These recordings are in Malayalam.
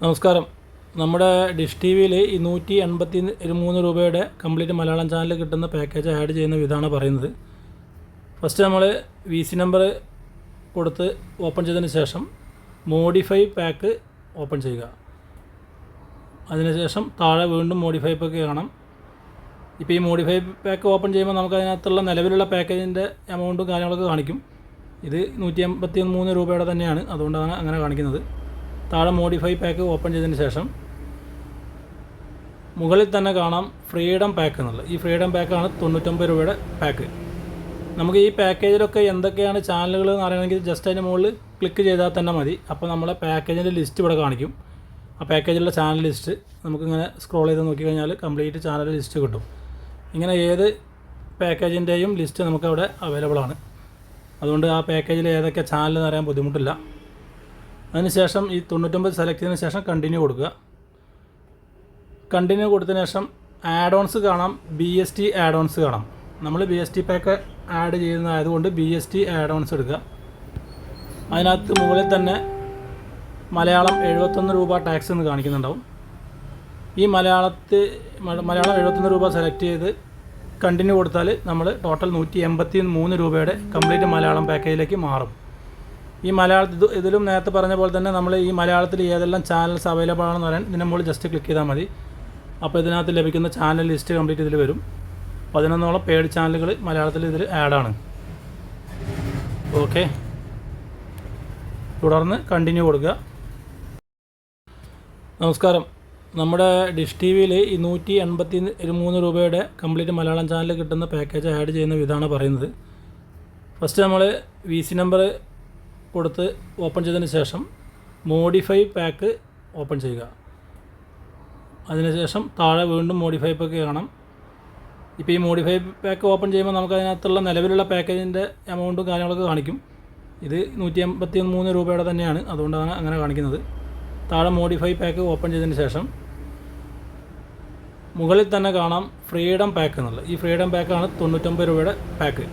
നമസ്കാരം. നമ്മുടെ ഡിഷ് ടി വിയിൽ ഈ നൂറ്റി എൺപത്തി മൂന്ന് രൂപയുടെ കംപ്ലീറ്റ് മലയാളം ചാനൽ കിട്ടുന്ന പാക്കേജ് ആഡ് ചെയ്യുന്ന വിധമാണ് പറയുന്നത്. ഫസ്റ്റ് നമ്മൾ വി സി നമ്പർ കൊടുത്ത് ഓപ്പൺ ചെയ്തതിന് ശേഷം മോഡിഫൈ പാക്ക് ഓപ്പൺ ചെയ്യുക. അതിനുശേഷം താഴെ വീണ്ടും മോഡിഫൈ പാക്ക് കാണാം. ഇപ്പോൾ ഈ മോഡിഫൈ പാക്ക് ഓപ്പൺ ചെയ്യുമ്പോൾ നമുക്ക് അതിനകത്തുള്ള നിലവിലുള്ള പാക്കേജിന്റെ എമൗണ്ടും കാര്യങ്ങളൊക്കെ കാണിക്കും. ഇത് നൂറ്റി എൺപത്തി മൂന്ന് രൂപയുടെ തന്നെയാണ്. അതുകൊണ്ടാണ് അങ്ങനെ കാണിക്കുന്നത്. താഴെ മോഡിഫൈ പാക്ക് ഓപ്പൺ ചെയ്തതിന് ശേഷം മുകളിൽ തന്നെ കാണാം ഫ്രീഡം പാക്ക് എന്നുള്ളത്. ഈ ഫ്രീഡം പാക്കാണ് തൊണ്ണൂറ്റൊമ്പത് രൂപയുടെ പാക്ക് നമുക്ക് ഈ പാക്കേജിലൊക്കെ എന്തൊക്കെയാണ് ചാനലുകൾ എന്ന് അറിയണമെങ്കിൽ ജസ്റ്റ് അതിന്റെ മുകളിൽ ക്ലിക്ക് ചെയ്താൽ തന്നെ മതി. അപ്പോൾ നമ്മളെ പാക്കേജിന്റെ ലിസ്റ്റ് ഇവിടെ കാണിക്കും. ആ പാക്കേജിലുള്ള ചാനൽ ലിസ്റ്റ് നമുക്കിങ്ങനെ സ്ക്രോൾ ചെയ്ത് നോക്കി കഴിഞ്ഞാൽ കംപ്ലീറ്റ് ചാനൽ ലിസ്റ്റ് കിട്ടും. ഇങ്ങനെ ഏത് പാക്കേജിന്റെയും ലിസ്റ്റ് നമുക്കവിടെ അവൈലബിൾ ആണ്. അതുകൊണ്ട് ആ പാക്കേജിൽ ഏതൊക്കെ ചാനൽ എന്ന് അറിയാൻ ബുദ്ധിമുട്ടില്ല. അതിനുശേഷം ഈ തൊണ്ണൂറ്റൊമ്പത് സെലക്ട് ചെയ്തതിന് ശേഷം കണ്ടിന്യൂ കൊടുക്കുക. കണ്ടിന്യൂ കൊടുത്തതിന് ശേഷം ആഡ് ഓൺസ് കാണാം B S T add ons കാണാം. നമ്മൾ B S T pack add ചെയ്യുന്നതായതുകൊണ്ട് B S T add ons എടുക്കുക. അതിനകത്ത് മുകളിൽ തന്നെ മലയാളം എഴുപത്തൊന്ന് രൂപ ടാക്സ് എന്ന് കാണിക്കുന്നുണ്ടാവും. ഈ മലയാളത്തിൽ മലയാളം എഴുപത്തൊന്ന് രൂപ സെലക്ട് ചെയ്ത് കണ്ടിന്യൂ കൊടുത്താൽ നമ്മൾ ടോട്ടൽ നൂറ്റി എൺപത്തി മൂന്ന് രൂപയുടെ കംപ്ലീറ്റ് മലയാളം പാക്കേജിലേക്ക് മാറും. ഈ മലയാളത്തിൽ ഇതിലും നേരത്തെ പറഞ്ഞ പോലെ തന്നെ നമ്മൾ ഈ മലയാളത്തിൽ ഏതെല്ലാം ചാനൽസ് അവൈലബിൾ ആണെന്ന് പറയാൻ ഇതിന് മുകളിൽ ജസ്റ്റ് ക്ലിക്ക് ചെയ്താൽ മതി. അപ്പോൾ ഇതിനകത്ത് ലഭിക്കുന്ന ചാനൽ ലിസ്റ്റ് കംപ്ലീറ്റ് ഇതിൽ വരും. പതിനൊന്നോളം പേഡ് ചാനലുകൾ മലയാളത്തിൽ ഇതിൽ ആഡാണ് ഓക്കെ തുടർന്ന് കണ്ടിന്യൂ കൊടുക്കുക. നമസ്കാരം. നമ്മുടെ ഡിഷ് ടി വിയിൽ ഈ നൂറ്റി എൺപത്തി മൂന്ന് രൂപയുടെ കംപ്ലീറ്റ് മലയാളം ചാനൽ കിട്ടുന്ന പാക്കേജ് ആഡ് ചെയ്യുന്ന വിധമാണ് പറയുന്നത്. ഫസ്റ്റ് നമ്മൾ വി സി നമ്പർ കൊടുത്ത് ഓപ്പൺ ചെയ്തതിന് ശേഷം മോഡിഫൈ പാക്ക് ഓപ്പൺ ചെയ്യുക. അതിനുശേഷം താഴെ വീണ്ടും മോഡിഫൈ പാക്ക് കാണാം. ഇപ്പോൾ ഈ മോഡിഫൈ പാക്ക് ഓപ്പൺ ചെയ്യുമ്പോൾ നമുക്ക് അതിനകത്തുള്ള നിലവിലുള്ള പാക്കേജിന്റെ എമൗണ്ടും കാര്യങ്ങളൊക്കെ കാണിക്കും. ഇത് നൂറ്റി എൺപത്തി മൂന്ന് രൂപയുടെ തന്നെയാണ്. അതുകൊണ്ടാണ് അങ്ങനെ കാണിക്കുന്നത്. താഴെ മോഡിഫൈ പാക്ക് ഓപ്പൺ ചെയ്തതിന് ശേഷം മുകളിൽ തന്നെ കാണാം ഫ്രീഡം പാക്ക് എന്നുള്ളത്. ഈ ഫ്രീഡം പാക്കാണ് തൊണ്ണൂറ്റൊമ്പത് രൂപയുടെ പാക്ക്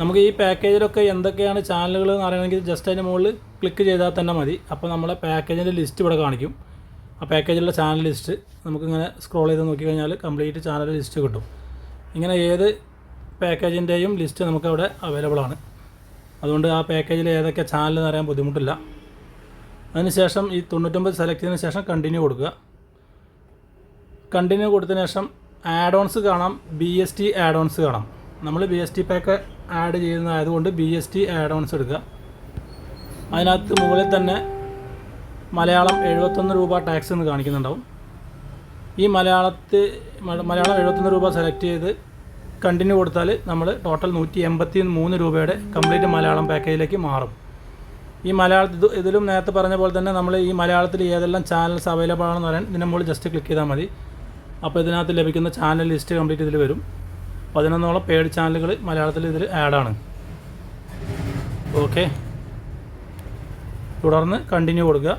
നമുക്ക് ഈ പാക്കേജിലൊക്കെ എന്തൊക്കെയാണ് ചാനലുകൾ എന്ന് അറിയണമെങ്കിൽ ജസ്റ്റ് അതിന്റെ മുകളിൽ ക്ലിക്ക് ചെയ്താൽ തന്നെ മതി. അപ്പോൾ നമ്മളെ പാക്കേജിന്റെ ലിസ്റ്റ് ഇവിടെ കാണിക്കും. ആ പാക്കേജിലുള്ള ചാനൽ ലിസ്റ്റ് നമുക്കിങ്ങനെ സ്ക്രോൾ ചെയ്ത് നോക്കിക്കഴിഞ്ഞാൽ കംപ്ലീറ്റ് ചാനൽ ലിസ്റ്റ് കിട്ടും. ഇങ്ങനെ ഏത് പാക്കേജിന്റെയും ലിസ്റ്റ് നമുക്കവിടെ അവൈലബിൾ ആണ്. അതുകൊണ്ട് ആ പാക്കേജിൽ ഏതൊക്കെ ചാനൽ എന്ന് അറിയാൻ ബുദ്ധിമുട്ടില്ല. അതിനുശേഷം ഈ തൊണ്ണൂറ്റൊമ്പത് സെലക്ട് ചെയ്തതിന് ശേഷം കണ്ടിന്യൂ കൊടുക്കുക. കണ്ടിന്യൂ കൊടുത്തതിന് ശേഷം ആഡ് ഓൺസ് കാണാം. B S T add ons കാണാം. നമ്മൾ B S T pack add ചെയ്യുന്നതായതുകൊണ്ട് B S T add ons എടുക്കുക. അതിനകത്ത് മുകളിൽ തന്നെ മലയാളം എഴുപത്തൊന്ന് രൂപ ടാക്സ് എന്ന് കാണിക്കുന്നുണ്ടാവും. ഈ മലയാളത്തിൽ മലയാളം എഴുപത്തൊന്ന് രൂപ സെലക്ട് ചെയ്ത് കണ്ടിന്യൂ കൊടുത്താൽ നമ്മൾ ടോട്ടൽ നൂറ്റി എൺപത്തി മൂന്ന് രൂപയുടെ കംപ്ലീറ്റ് മലയാളം പാക്കേജിലേക്ക് മാറും. ഈ മലയാളത്തിൽ ഇത് ഇതിലും നേരത്തെ പറഞ്ഞ പോലെ തന്നെ നമ്മൾ ഈ മലയാളത്തിൽ ഏതെല്ലാം ചാനൽസ് അവൈലബിൾ ആണെന്ന് പറയാൻ ഇതിനെ മുകളിൽ ജസ്റ്റ് ക്ലിക്ക് ചെയ്താൽ മതി. അപ്പോൾ ഇതിനകത്ത് ലഭിക്കുന്ന ചാനൽ ലിസ്റ്റ് കംപ്ലീറ്റ് ഇതിൽ വരും. പതിനൊന്നോളം പേഡ് ചാനലുകൾ മലയാളത്തിൽ ഇതിൽ ആഡാണ് ഓക്കെ തുടർന്ന് കണ്ടിന്യൂ കൊടുക്കുക.